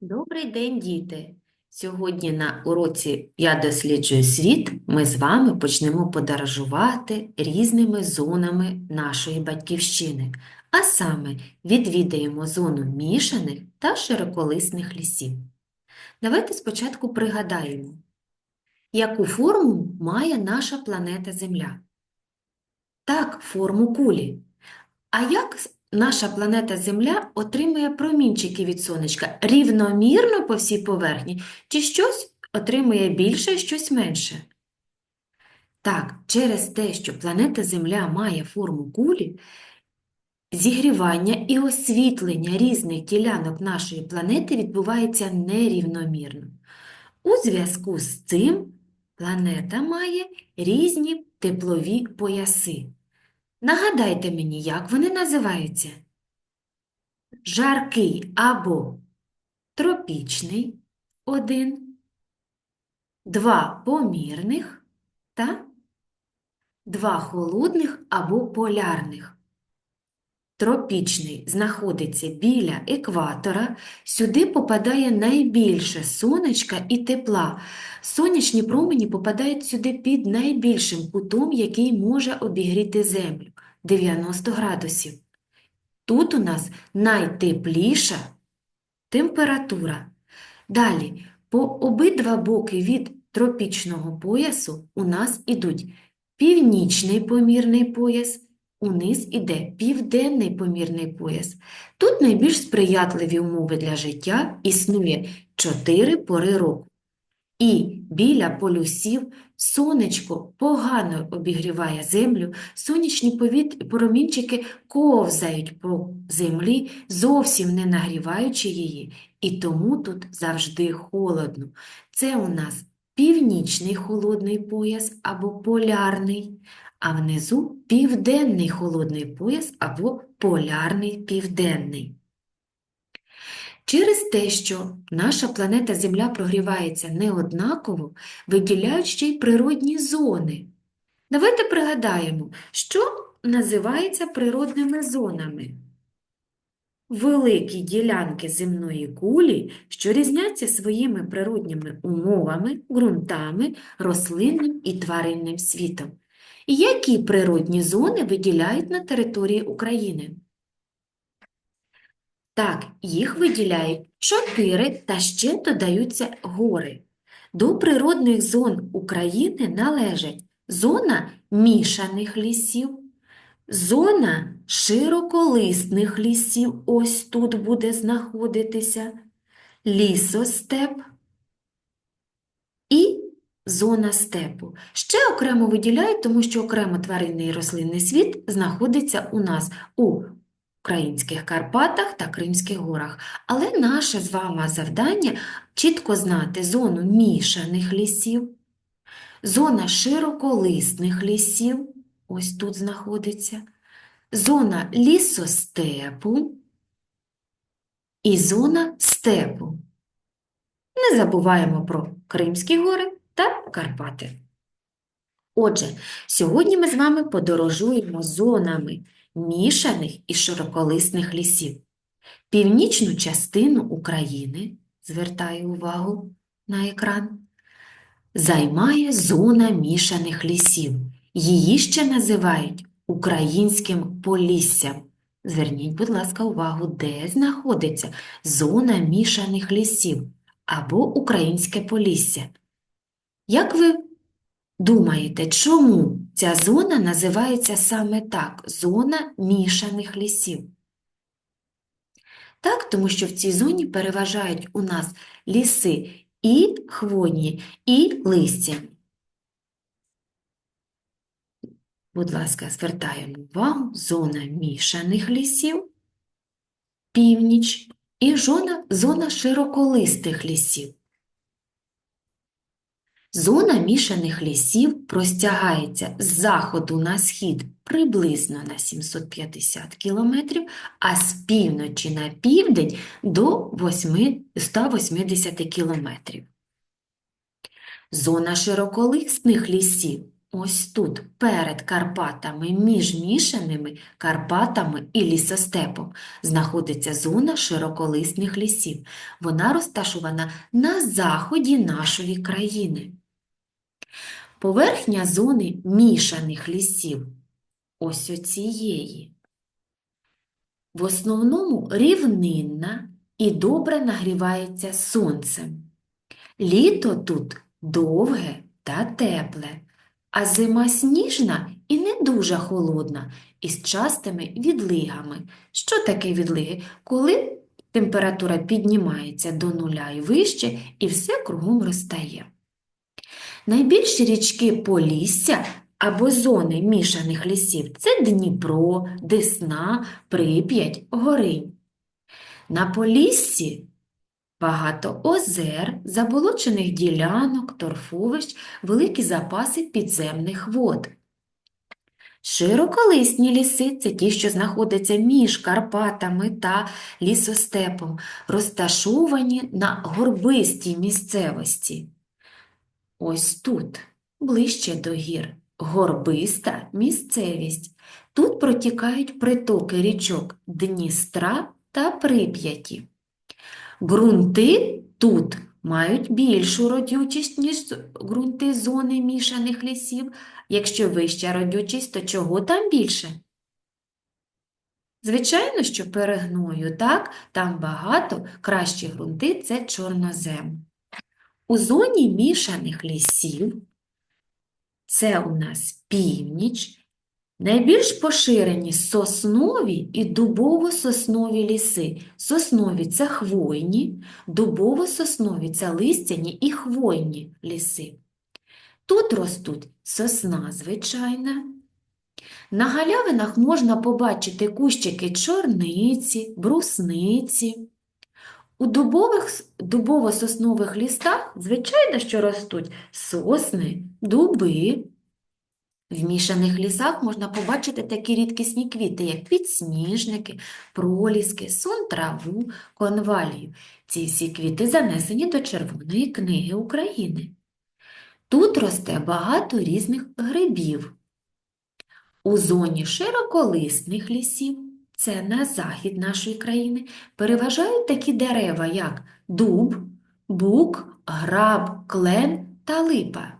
Добрий день, діти! Сьогодні на уроці Я досліджую світ ми з вами почнемо подорожувати різними зонами нашої батьківщини, а саме відвідаємо зону мішаних та широколисних лісів. Давайте спочатку пригадаємо, яку форму має наша планета Земля. Так, форму кулі. А як наша планета Земля отримує промінчики від сонечка? Рівномірно по всій поверхні? Чи щось отримує більше, щось менше? Так, через те, що планета Земля має форму кулі, зігрівання і освітлення різних ділянок нашої планети відбувається нерівномірно. У зв'язку з цим планета має різні теплові пояси. Нагадайте мені, як вони називаються? Жаркий або тропічний – один, два помірних та два холодних або полярних. Тропічний знаходиться біля екватора, сюди попадає найбільше сонечка і тепла. Сонячні промені попадають сюди під найбільшим кутом, який може обігріти Землю – 90 градусів. Тут у нас найтепліша температура. Далі, по обидва боки від тропічного поясу у нас ідуть північний помірний пояс, униз іде південний помірний пояс. Тут найбільш сприятливі умови для життя існує чотири пори року. І біля полюсів сонечко погано обігріває землю, сонячні повіт... промінчики ковзають по землі, зовсім не нагріваючи її, і тому тут завжди холодно. Це у нас північний холодний пояс або полярний, а внизу південний холодний пояс або полярний південний. Через те, що наша планета Земля прогрівається неоднаково, виділяють ще й природні зони. Давайте пригадаємо, що називається природними зонами. Великі ділянки земної кулі, що різняться своїми природніми умовами, ґрунтами, рослинним і тваринним світом. Які природні зони виділяють на території України? Так, їх виділяють чотири та ще додаються гори. До природних зон України належать зона мішаних лісів, зона широколисних лісів, ось тут буде знаходитися, лісостеп і зона степу. Ще окремо виділяють, тому що окремо тваринний і рослинний світ знаходиться у нас у Українських Карпатах та Кримських горах. Але наше з вами завдання чітко знати зону мішаних лісів, зона широколисних лісів, ось тут знаходиться, зона лісостепу і зона степу. Не забуваємо про Кримські гори та Карпати. Отже, сьогодні ми з вами подорожуємо зонами мішаних і широколисних лісів. Північну частину України, звертаю увагу на екран, займає зона мішаних лісів. Її ще називають українським поліссям. Зверніть, будь ласка, увагу, де знаходиться зона мішаних лісів або українське полісся. Як ви Думаєте, чому ця зона називається саме так – зона мішаних лісів? Так, тому що в цій зоні переважають у нас ліси і хвойні, і листяні. Будь ласка, звертаємо увагу, зона мішаних лісів, північ, і зона, зона широколистих лісів. Зона мішаних лісів простягається з заходу на схід приблизно на 750 км, а з півночі на південь до 180 км. Зона широколисних лісів ось тут, перед Карпатами, між мішаними Карпатами і лісостепом, знаходиться зона широколисних лісів. Вона розташована на заході нашої країни. Поверхня зони мішаних лісів ось оцієї. В основному рівнинна і добре нагрівається сонцем. Літо тут довге та тепле, а зима сніжна і не дуже холодна, із частими відлигами. Що таке відлиги? Коли температура піднімається до нуля і вище, і все кругом розтає. Найбільші річки Полісся або зони мішаних лісів це Дніпро, Десна, Прип'ять, Горинь. На Поліссі багато озер, заболочених ділянок, торфовищ, великі запаси підземних вод. Широколисні ліси це ті, що знаходяться між Карпатами та лісостепом, розташовані на горбистій місцевості. Ось тут, ближче до гір, горбиста місцевість. Тут протікають притоки річок Дністра та Прип'яті. Ґрунти тут мають більшу родючість, ніж ґрунти зони мішаних лісів. Якщо вища родючість, то чого там більше? Звичайно, що перегною, так? Там багато кращі ґрунти – це чорнозем. У зоні мішаних лісів, це у нас північ, найбільш поширені соснові і дубово-соснові ліси. Соснові – це хвойні, дубово-соснові – це листяні і хвойні ліси. Тут ростуть сосна звичайна. На галявинах можна побачити кущики чорниці, брусниці. У дубових, дубово-соснових лістах, звичайно, що ростуть сосни, дуби. В мішаних лісах можна побачити такі рідкісні квіти, як підсніжники, проліски, сон траву, конвалію. Ці всі квіти занесені до Червоної книги України. Тут росте багато різних грибів. У зоні широколисних лісів, це на захід нашої країни, переважають такі дерева, як дуб, бук, граб, клен та липа.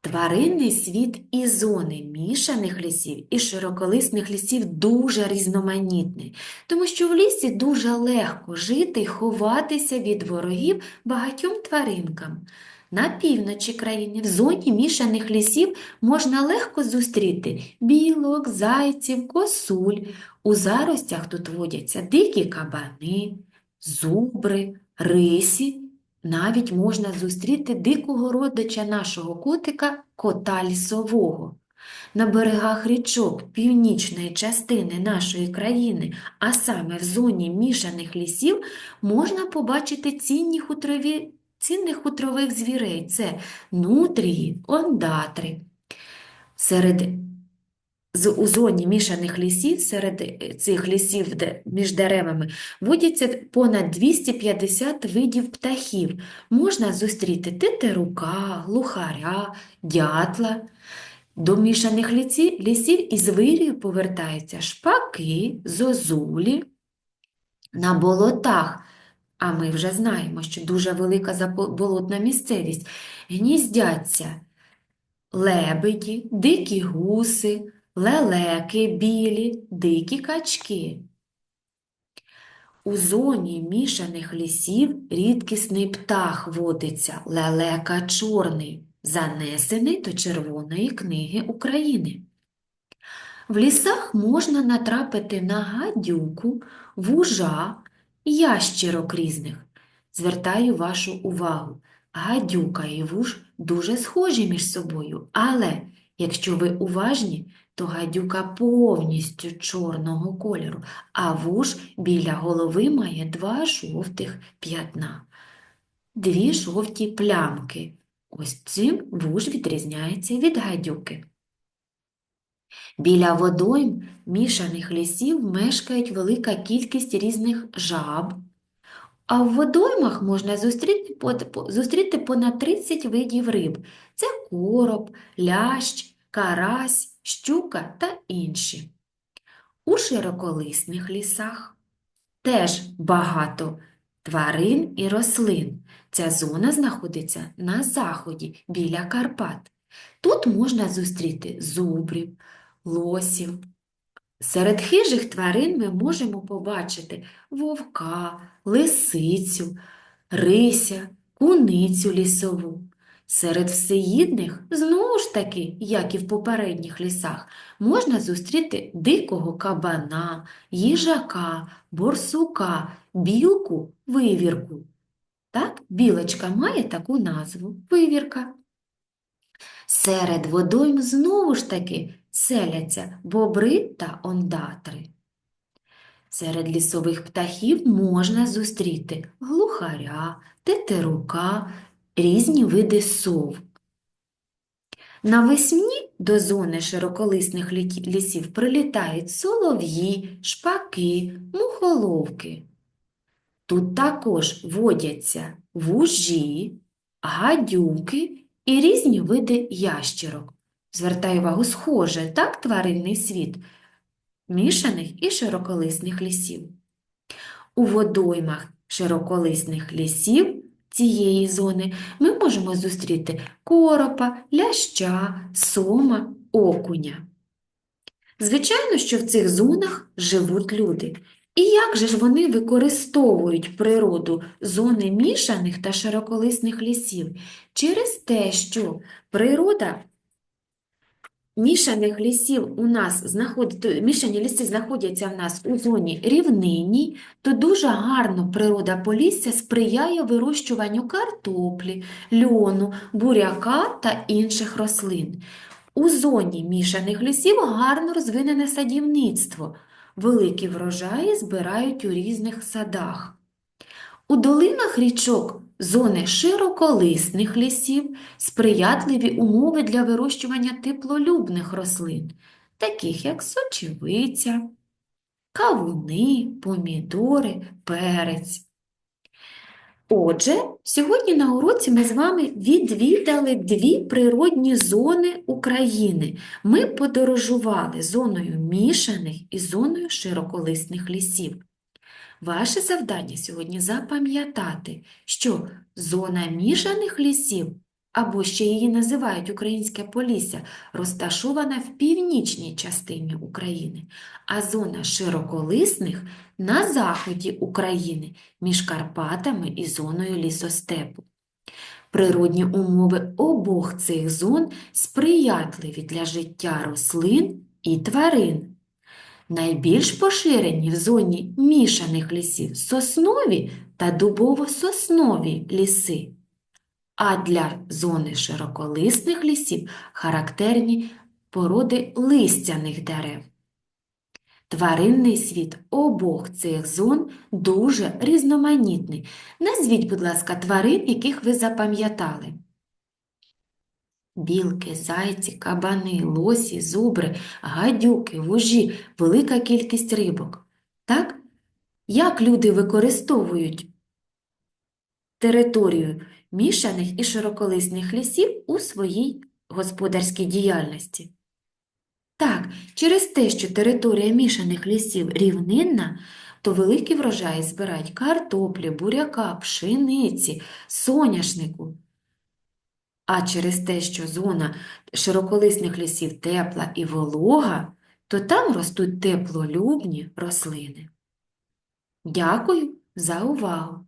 Тваринний світ і зони мішаних лісів і широколисних лісів дуже різноманітний, тому що в лісі дуже легко жити і ховатися від ворогів багатьом тваринкам. На півночі країни, в зоні мішаних лісів можна легко зустріти білок, зайців, косуль. У заростях тут водяться дикі кабани, зубри, рисі, навіть можна зустріти дикого родича нашого котика кота лісового. На берегах річок північної частини нашої країни, а саме в зоні мішаних лісів, можна побачити цінні хутрові, цінних хутрових звірей. Це нутрії, ондатри. Серед з, у зоні мішаних лісів, серед цих лісів, де між деревами, водяться понад 250 видів птахів. Можна зустріти тетерука, глухаря, дятла. До мішаних лісі- лісів із вирію повертаються шпаки, зозулі. На болотах, а ми вже знаємо, що дуже велика заболотна місцевість, гніздяться лебеді, дикі гуси, лелеки білі, дикі качки. У зоні мішаних лісів рідкісний птах водиться лелека чорний, занесений до Червоної книги України. В лісах можна натрапити на гадюку, вужа, ящерок різних. Звертаю вашу увагу, гадюка і вуж дуже схожі між собою, але якщо ви уважні, то гадюка повністю чорного кольору, а вуж біля голови має два жовтих п'ятна, дві жовті плямки. Ось цим вуж відрізняється від гадюки. Біля водойм мішаних лісів мешкають велика кількість різних жаб, А в водоймах можна зустріти, по- по- зустріти понад 30 видів риб. Це короб, лящ, карась, щука та інші. У широколисних лісах теж багато тварин і рослин. Ця зона знаходиться на заході біля Карпат. Тут можна зустріти зубрів, лосів. Серед хижих тварин ми можемо побачити вовка, лисицю, рися, куницю лісову. Серед всеїдних, знову ж таки, як і в попередніх лісах, можна зустріти дикого кабана, їжака, борсука, білку, вивірку. Так, білочка має таку назву – вивірка. Серед водойм знову ж таки селяться бобри та ондатри. Серед лісових птахів можна зустріти глухаря, тетерука, різні види сов. Навесні до зони широколисних лісів прилітають солов'ї, шпаки, мухоловки. Тут також водяться вужі, гадюки і різні види ящерок. Звертаю увагу, схоже, так тваринний світ мішаних і широколисних лісів. У водоймах широколисних лісів цієї зони ми можемо зустріти коропа, ляща, сома, окуня. Звичайно, що в цих зонах живуть люди. І як же ж вони використовують природу зони мішаних та широколисних лісів? Через те, що природа мішаних лісів у нас знаходить, мішані ліси знаходяться в нас у зоні рівнинній, то дуже гарно природа Полісся сприяє вирощуванню картоплі, льону, буряка та інших рослин. У зоні мішаних лісів гарно розвинене садівництво. Великі врожаї збирають у різних садах. У долинах річок зони широколисних лісів сприятливі умови для вирощування теплолюбних рослин, таких як сочевиця, кавуни, помідори, перець. Отже, сьогодні на уроці ми з вами відвідали дві природні зони України. Ми подорожували зоною мішаних і зоною широколисних лісів. Ваше завдання сьогодні запам'ятати, що зона мішаних лісів, або ще її називають Українське Полісся, розташована в північній частині України, а зона широколисних на заході України між Карпатами і зоною лісостепу. Природні умови обох цих зон сприятливі для життя рослин і тварин. Найбільш поширені в зоні мішаних лісів соснові та дубово-соснові ліси. А для зони широколисних лісів характерні породи листяних дерев. Тваринний світ обох цих зон дуже різноманітний. Назвіть, будь ласка, тварин, яких ви запам'ятали. Білки, зайці, кабани, лосі, зубри, гадюки, вужі, велика кількість рибок. Так? Як люди використовують територію мішаних і широколисних лісів у своїй господарській діяльності? Так, через те, що територія мішаних лісів рівнинна, то великі врожаї збирають картоплі, буряка, пшениці, соняшнику. А через те, що зона широколисних лісів тепла і волога, то там ростуть теплолюбні рослини. Дякую за увагу!